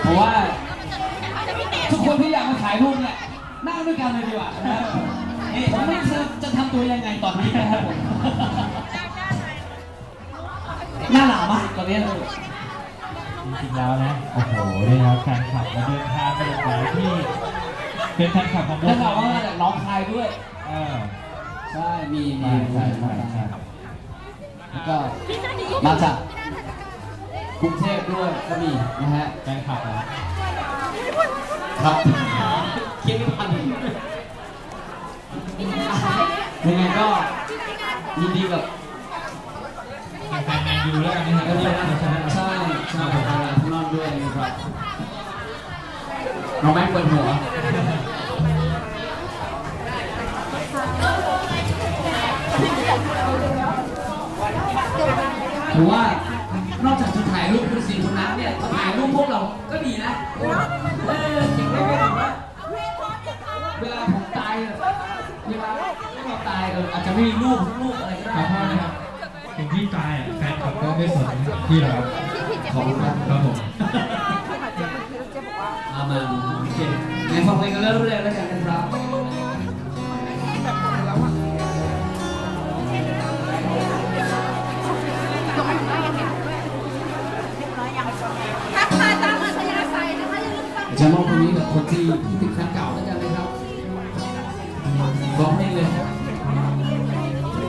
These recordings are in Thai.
เพราะว่า ทุกคนที่อยากมาถ่ายรูปเนี่ยนั่งด้วยกันเลยดีกว่านะครับนี่ผมไม่รู้จะทำตัวยังไงตอนนี้นะครับผมหน้าหนาวมากตอนนี้เลยจริงๆแล้วนะ โอ้โหนี่ครับแฟนคลับมาเดินทางมาจากหลายที่ เป็นแฟนคลับของวได้งข่าวว่ามาจากน้องคายด้วย เออใช่ มีมีใช่ใช่ใช่แล้วก็มาจาก กรุงเทพด้วยก็มีนะฮะแฟนคลับนะครับคิดไม่ทันยังไงก็ยินดีกับแฟนแมนยูแล้วกันนะครับก็เลยนะใช่ใช่ผมทำงานข้างนอกด้วยนะครับน้องแม็กเปิดหัวหรือว่า นอกจากจะถ่ายรูปคุณสิงคนนั้นเนี่ยถ่ายรูปพวกเราก็ดีนะเออเก่งไม่เป็นว่าเวลาผมตายอะเวลาเราตายเอออาจจะไม่มีรูปรูปอะไรก็ขได้อโทษนะครับ ถึงที่ตายอะแฟนคลับก็ไม่สนที่หรอกครับขอบคุณครับครับผมอามาโอเคงั้นฟังเพลงกันเริ่มเลยแล้วกันนะครับ อย่าลืมฟังจะมอบตรงนี้กับคนที่ที่ติดแฟนเก่าแล้วกันนะครับร้องเพลงเลย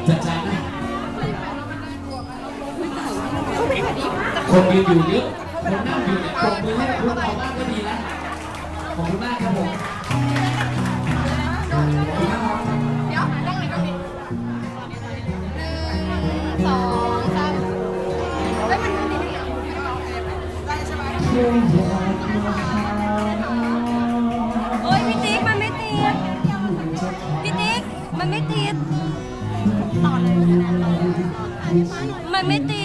จัดจานนะคนยืนอยู่เยอะคนนั่งอยู่เนี่ยปรบมือให้กับพวกเราบ้างก็ดีแล้วขอบคุณมากครับผมสองสามเฮ้ยมันมันดีอะได้ใช่ไหม มันไม่ติ